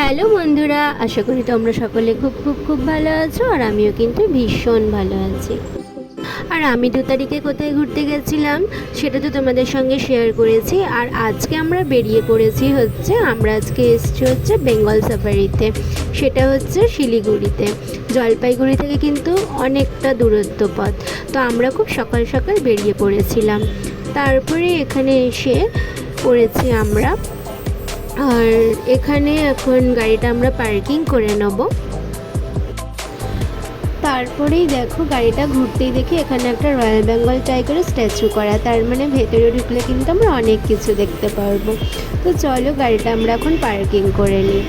Hello বন্ধুরা, আশা করি তোমরা সকলে খুব খুব খুব ভালো আছো আর আমিও কিন্তু ভীষণ ভালো আছি। আর আমি দু তারিখে কোথায় ঘুরতে গেছিলাম সেটা তো তোমাদের সঙ্গে শেয়ার করেছি। আর আজকে আমরা বেরিয়ে পড়েছি হচ্ছে, আমরা আজকে এসেছি হচ্ছে বেঙ্গল সাফারিতে সেটা হচ্ছে শিলিগুড়িতে। জলপাইগুড়ি থেকে কিন্তু অনেকটা দূরত্ব পথ। তো আমরা খুব সকাল সকাল বেরিয়ে পড়েছিলাম। তারপরে এখানে এসে পড়েছি আমরা আর এখানে এখন গাড়িটা আমরা পার্কিং করে নেব। তারপরেই দেখো গাড়িটা ঘুরতেই দেখি এখানে একটা রয়্যাল বেঙ্গল টাইগারের স্ট্যাচু করা, তার মানে ভেতরে ঢুকলে কিন্তু আমরা অনেক কিছু দেখতে পারব। তো চলো গাড়িটা আমরা এখন পার্কিং করে নিই।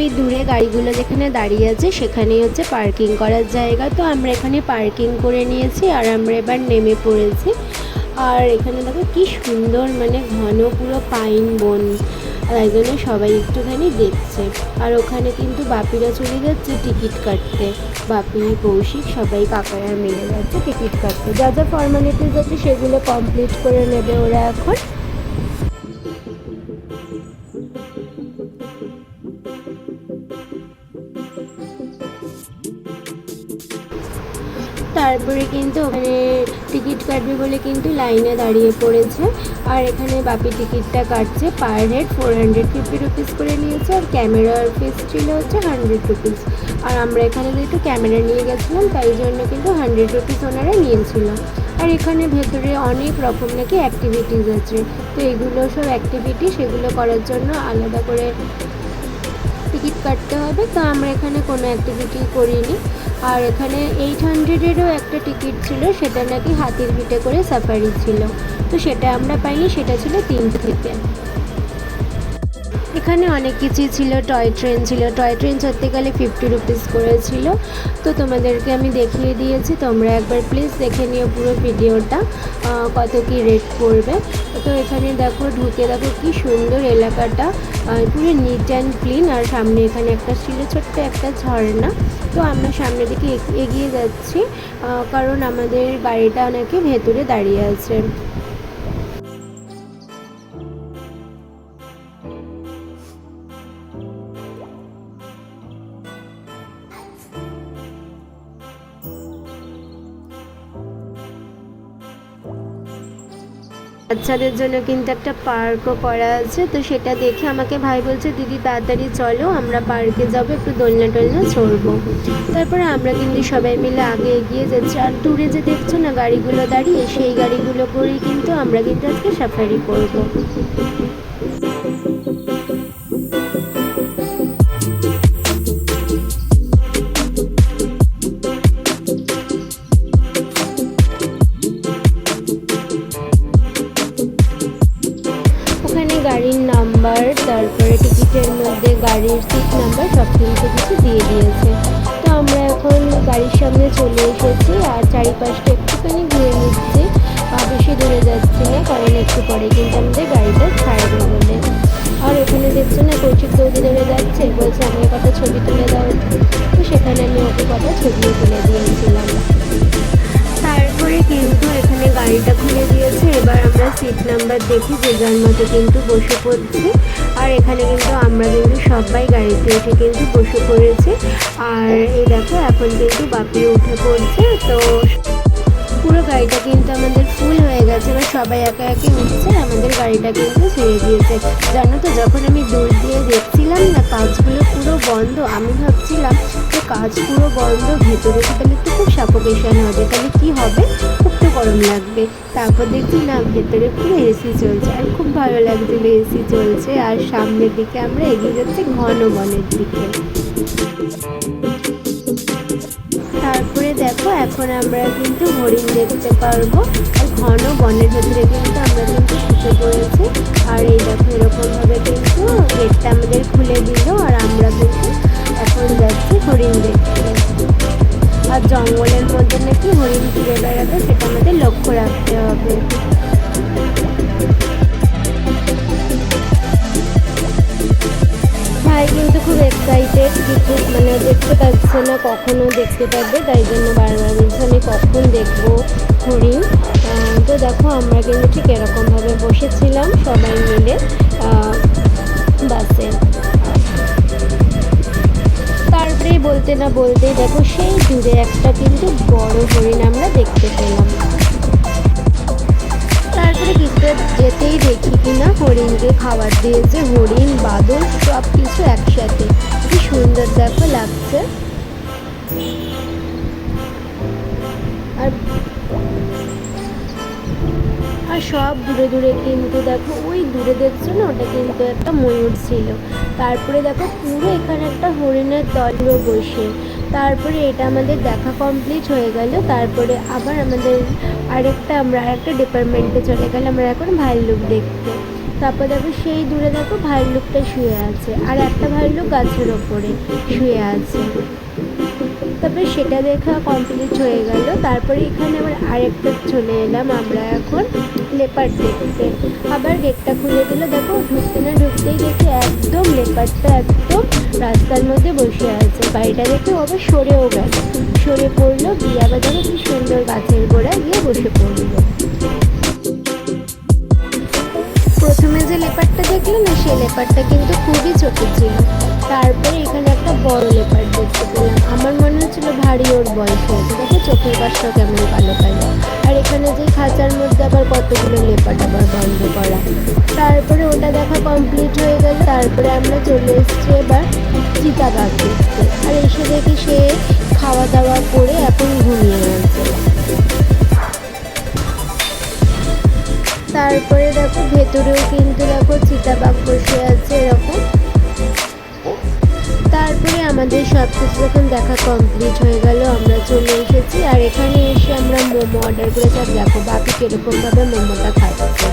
ওই দূরে গাড়িগুলো যেখানে দাঁড়িয়ে আছে, সেখানেই হচ্ছে পার্কিং করার জায়গা। তো আমরা এখানে পার্কিং করে নিয়েছি আর আমরা এবার নেমে পড়েছি। আর এখানে দেখো কি সুন্দর মানে ঘন পুরো পাইন বন তাই জন্য সবাই একটুখানি দেখছে। আর ওখানে কিন্তু বাপিরা চলে যাচ্ছে টিকিট কাটতে। বাপি, কৌশিক সবাই কাকারা মিলে যাচ্ছে টিকিট কাটতে। যা যা ফর্মালিটিস আছে সেগুলো কমপ্লিট করে নেবে ওরা এখন। তারপরে কিন্তু ওখানে টিকিট কাটবে বলে কিন্তু লাইনে দাঁড়িয়ে পড়েছে। আর এখানে বাপি টিকিটটা কাটছে per head four hundred fifty rupees করে নিয়েছে আর ক্যামেরার ফিস ছিল হচ্ছে হান্ড্রেড রুপিস আর আমরা এখানে যেহেতু ক্যামেরা নিয়ে গেছিলাম, তাই জন্য কিন্তু হান্ড্রেড রুপিস ওনারা নিয়েছিল। আর এখানে ভেতরে অনেক রকম নাকি অ্যাক্টিভিটিস আছে। তো এগুলো সব অ্যাক্টিভিটি সেগুলো করার জন্য আলাদা করে কাটতে হবে। তো আমরা এখানে কোনো অ্যাক্টিভিটি করিনি। আর এখানে এইট হান্ড্রেডেরও একটা টিকিট ছিল, সেটা নাকি হাতির ভিটে করে সাফারি ছিল। তো সেটা আমরা পাইনি, সেটা ছিল তিন থেকে। এখানে অনেক কিছুই ছিল টয় ট্রেন ছিল। টয় ট্রেন চড়তে গেলে ফিফটি রুপিস করেছিল তো তোমাদেরকে আমি দেখিয়ে দিয়েছি, তোমরা একবার প্লিজ দেখে নিও পুরো ভিডিওটা কত কি রেট পড়বে। তো এখানে দেখো, ঢুকে দেখো কি সুন্দর এলাকাটা পুরো নিট অ্যান্ড ক্লিন আর সামনে এখানে একটা ছিল ছোট্ট একটা ঝর্ণা। তো আমরা সামনের দিকে এগ- এগিয়ে যাচ্ছি কারণ আমাদের গাড়িটা নাকি ভেতরে দাঁড়িয়ে আছে। বাচ্চাদের জন্য কিন্তু একটা পার্কও করা আছে। তো সেটা দেখে আমাকে ভাই বলছে, দিদি, তাড়াতাড়ি চলো, আমরা পার্কে যাব, একটু দোলনা টোলনা চড়বো তারপরে আমরা কিন্তু সবাই মিলে আগে এগিয়ে যাচ্ছি। আর দূরে যে দেখছ না গাড়িগুলো দাঁড়িয়ে, সেই গাড়িগুলো করেই কিন্তু আমরা কিন্তু আজকে সাফারি করব। ওখানে গাড়ির নাম্বার, তারপরে টিকিটের মধ্যে গাড়ির সিট নাম্বার সব কিন্তু কিছু দিয়ে দিয়েছে। তো আমরা এখন গাড়ির সামনে চলে এসেছি আর চারিপাশটা একটুখানি ঘুরে নিচ্ছি। বেশি দূরে যাচ্ছি না, কারণ একটু পরে কিন্তু আমাদের গাড়িটা ছাড়বে বলে। আর ওখানে দেখছ না কৌশিক দৌড়ে দৌড়ে যাচ্ছে, বলছে আমি কথা ছবি তুলে দাও। তো সেখানে আমি ওকে কথা ছবিও তুলে দিয়েছিলাম। তারপরে কিন্তু এখানে গাড়িটা খুলে দিয়েছে। এবার আমরা সিট নাম্বার দেখি, যে যার মতো কিন্তু বসে পড়ছি। আর এখানে কিন্তু আমরা কিন্তু সবাই গাড়িতে এসে কিন্তু বসে পড়েছি। আর এই দেখো, এখন কিন্তু বাপি উঠে পড়ছে। তো পুরো গাড়িটা কিন্তু আমাদের ফুল হয়ে গেছে। এবার সবাই একে একে উঠছে, আমাদের গাড়িটা কিন্তু ছেড়ে দিয়েছে। জানো তো, যখন আমি দূর দিয়ে দেখছিলাম না, কাজগুলো পুরো বন্ধ, আমি ভাবছিলাম কাজ পুরো বন্ধ, ভেতরে তো তাহলে একটু খুব সাফোকেশন হবে, তাহলে কি হবে? খুব তো গরম লাগবে। তারপর দেখছি না, ভেতরে পুরো এসি চলছে। আর খুব ভালো লাগছিল এসি চলছে। আর সামনের দিকে আমরা এগিয়ে যাচ্ছি ঘন বনের দিকে। তারপরে দেখো, এখন আমরা কিন্তু হরিণ দেখতে পারব। আর ঘন বনের ভেতরে কিন্তু আমরা কিন্তু ঢুকে পড়েছি। আর এই দেখো, এরকমভাবে কিন্তু গেটটা আমাদের খুলে দিল। আর আমরা কিন্তু এখন যাচ্ছি হরিণ দেখতে আর জঙ্গলের মধ্যে নাকি হরিণ ঘুরে বেড়াবে সেটা আমাদের লক্ষ্য রাখতে হবে। ভাই কিন্তু খুব এক্সাইটেড কিছু মানে দেখতে পাচ্ছে না, কখনো দেখতে পারবে তাই জন্য বারবার বলছে, আমি কখন দেখব হরিণ? তো দেখো, আমরা কিন্তু ঠিক এরকমভাবে বসেছিলাম সবাই মিলে বাসে। বলতে না বলতেই দেখো সেই দূরে একটা কিন্তু বড় হরিণ আমরা দেখতে পেলাম। তারপরে কিন্তু যেতেই দেখি কিনা হরিণকে খাবার দিয়েছে, হরিণ, বাদল সব কিছু একসাথে। কি সুন্দর দেখো লাগছে। আর আর সব দূরে দূরে কিন্তু দেখো ওই দূরে দেখছ না, ওটা কিন্তু একটা ময়ূর ছিল। তারপরে দেখো পুরো এখানে একটা হরিণের দল বসে। তারপরে এটা আমাদের দেখা কমপ্লিট হয়ে গেল, তারপরে আবার আমাদের আরেকটা আমরা আরেকটা ডিপার্টমেন্টে চলে গেলাম, আমরা এখন ভাল্লুক দেখতে। তারপর দেখো সেই দূরে দেখো ভাল্লুকটা শুয়ে আছে, আর একটা ভাল্লুক গাছের ওপরে শুয়ে আছে। তারপরে সেটা দেখা কমপ্লিট হয়ে গেল, তারপরে এখানে আবার আরেকটা চলে এলাম আমরা এখন। লেপার্ড দেখতে। আবার গেটটা খুলে দিল। দেখো ঢুকতে না ঢুকতেই দেখি একদম লেপার্ডটা একদম রাস্তার মধ্যে বসে আছে। বাড়িটা দেখে আবার সরেও গেল। সরে পড়ল, গিয়ে আবার দেখো কি সুন্দর গাছের গোড়ায় গিয়ে বসে পড়ল। প্রথমে যে লেপারটা দেখল না, সেই লেপারটা কিন্তু খুবই ছোট ছিল। তারপরে এখানে একটা বড় লেপার দেখতে পেলাম। আমার মনে হচ্ছিল ভারী ওর বয়স হয়েছে, দেখো চোখের পাশটা কেমন কালো কালো। আর এখানে যে খাঁচার মধ্যে আবার কতগুলো লেপার আবার বন্ধ করা। তারপরে ওটা দেখা কমপ্লিট হয়ে গেল, তারপরে আমরা চলে এসেছি এবার চিতাবাঘ দেখতে। আর এসে দেখি সে খাওয়া দাওয়া করে এখন ঘুমিয়ে গেছে তারপরে দেখো ভেতরেও কিন্তু দেখো চিতাবাঘ বসে আছে এরকম। আমাদের সব কিছু যখন দেখা কমপ্লিট হয়ে গেল, আমরা চলে এসেছি। আর এখানে এসে আমরা মোমো অর্ডার করে আর দেখো। বাকি কীরকমভাবে মোমোটা খাচ্ছে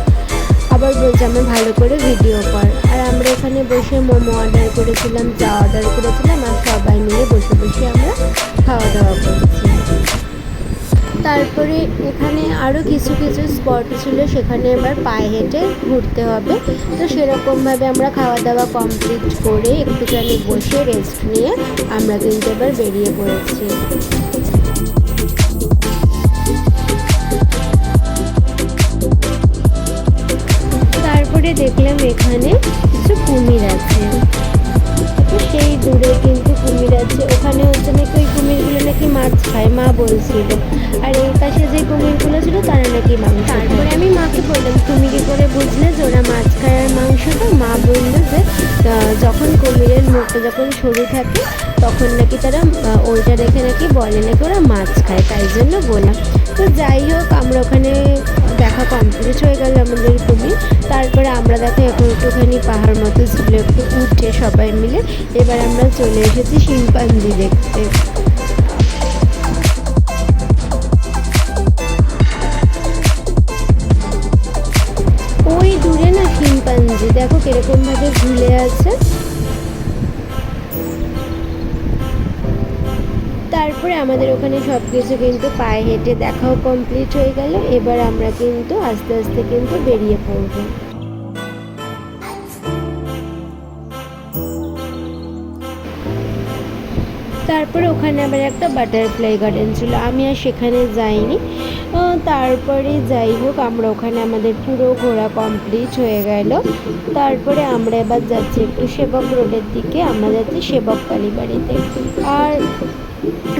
আবার বলছে, আমার ভালো করে ভিডিও কর। আর আমরা এখানে বসে মোমো অর্ডার করেছিলাম চা অর্ডার করেছিলাম, আর সবাই মিলে বসে বসে আমরা খাওয়া দাওয়া করেছি। তারপরে এখানে আরও কিছু কিছু স্পট ছিল, সেখানে এবার পায়ে হেঁটে ঘুরতে হবে। তো সেরকমভাবে আমরা খাওয়া দাওয়া কমপ্লিট করে একটুখানি বসে রেস্ট নিয়ে আমরা কিন্তু এবার বেরিয়ে পড়েছি। তারপরে দেখলাম এখানে কিছু কুমির আছে। সেই দূরে কিন্তু কুমির আছে ওখানে হচ্ছে নাকি ওই কুমিরগুলো নাকি মাছ খায়, মা বলছিল। আর এই পাশে যে কুমিরগুলো ছিল, তারা নাকি মাংস তারপরে আমি মাকে বললাম, তুমি কি করে বুঝলে যে ওরা মাছ খায় আর মাংস? খায় মা বলল যে যখন কুমিরের মুখটা যখন সরু থাকে, তখন নাকি তারা ওইটা দেখে নাকি বলে নাকি ওরা মাছ খায়, তাই জন্য বললাম। তো যাই হোক, আমরা ওখানে দেখা কমপ্লিট হয়ে গেল আমাদের তারপরে আমরা দেখো এখন একটুখানি পাহাড় মতো ছিল, একটু উঠে সবাই মিলে এবার আমরা চলে এসেছি শিম্পাঞ্জি দেখতে। ওই দূরে না শিম্পাঞ্জি, দেখো কীরকম ভাবে ঝুলে আছে। তারপরে আমাদের ওখানে সব কিছু কিন্তু পায়ে হেঁটে দেখাও কমপ্লিট হয়ে গেল, এবার আমরা কিন্তু আস্তে আস্তে কিন্তু বেরিয়ে পড়ব। তারপরে ওখানে আবার একটা বাটারফ্লাই গার্ডেন ছিল। আমি আর সেখানে যাইনি। তারপরে যাই হোক, আমরা ওখানে আমাদের পুরো ঘোরা কমপ্লিট হয়ে গেল। তারপরে আমরা এবার যাচ্ছি একটু সেবক রোডের দিকে। আমরা যাচ্ছি সেবক কালীবাড়িতে আর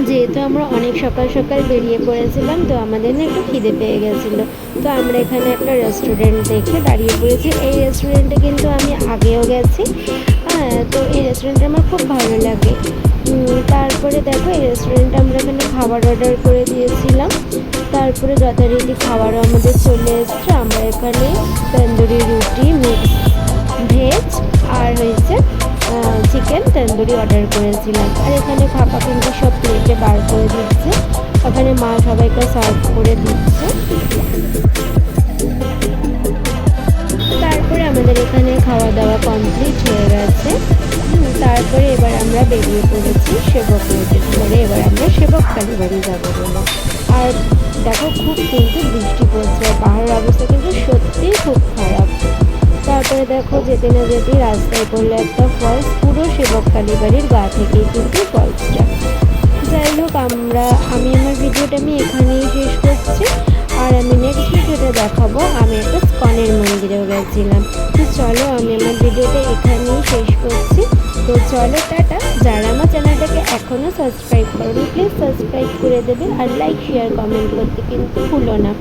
যেহেতু আমরা অনেক সকাল সকাল বেরিয়ে পড়েছিলাম, তো আমাদের না একটু খিদে পেয়ে গেছিল। তো আমরা এখানে একটা রেস্টুরেন্ট দেখে দাঁড়িয়ে পড়েছি। এই রেস্টুরেন্টে কিন্তু আমি আগেও গেছি। হ্যাঁ তো এই রেস্টুরেন্টটা আমার খুব ভালো লাগে। তারপরে দেখো, এই রেস্টুরেন্টে আমরা এখানে খাবার অর্ডার করে দিয়েছিলাম। তারপরে যথারীতি খাবারও আমাদের চলে এসছে। আমরা এখানে তন্দুরি রুটি মিক্স ভেজ আর হয়েছে চিকেন তন্দুরি অর্ডার করেছিলাম। আর এখানে খাপা কিন্তু সব প্লেটে বার করে দিচ্ছে। ওখানে মা সবাইকে সার্ভ করে দিচ্ছে। তারপরে আমাদের এখানে খাওয়া দাওয়া কমপ্লিট হয়ে গেছে। তারপরে এবার আমরা বেরিয়ে পড়েছি সেবক ধরে এবার আমরা সেবক কালীবাড়ি যাব বলে। আর দেখো, খুব কিন্তু বৃষ্টি পড়ছে। পাহাড়ের অবস্থা কিন্তু সত্যিই খুব খারাপ। তারপরে দেখো যেতে না যেতেই রাস্তায় পড়ল একটা ফলস পুরো সেবক কালীবাড়ির গা থেকেই কিন্তু ফলসটা যাই হোক, আমরা, আমি আমার ভিডিওটা আমি এখানেই শেষ করছি। আর আমি নেক্সট ভিডিওটা দেখাবো, আমি একটা স্কনের মন্দিরেও গেছিলাম। তো চলো, আমি আমার ভিডিওটা এখানেই শেষ করছি। তো চলো টাটা। যারা আমার চ্যানেলটাকে এখনও সাবস্ক্রাইব করো প্লিজ সাবস্ক্রাইব করে দেবে আর লাইক শেয়ার কমেন্ট করতে কিন্তু ভুলো না।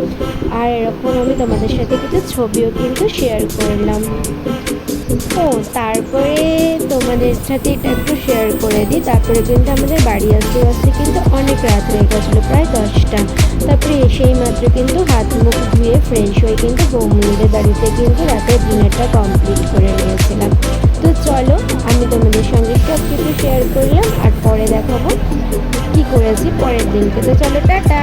আর এরকম আমি তোমাদের সাথে কিছু ছবিও কিন্তু শেয়ার করলাম। ও, তারপরে তোমাদের সাথে এটা একটু শেয়ার করে দিই। তারপরে কিন্তু আমাদের বাড়ি আসতে আসতে কিন্তু অনেক রাত হয়ে গেছিল, প্রায় দশটা। তারপরে এসেই মাত্র কিন্তু হাত মুখ ধুয়ে ফ্রেশ হয়ে কিন্তু বৌমুনিদের বাড়িতে কিন্তু রাতের ডিনারটা কমপ্লিট করে নিয়েছিলাম। তো চলো, আমি তোমাদের সঙ্গে সব কিছু শেয়ার করলাম, আর পরে দেখাবো কি করেছি পরের দিনকে। তো চলো, টাটা!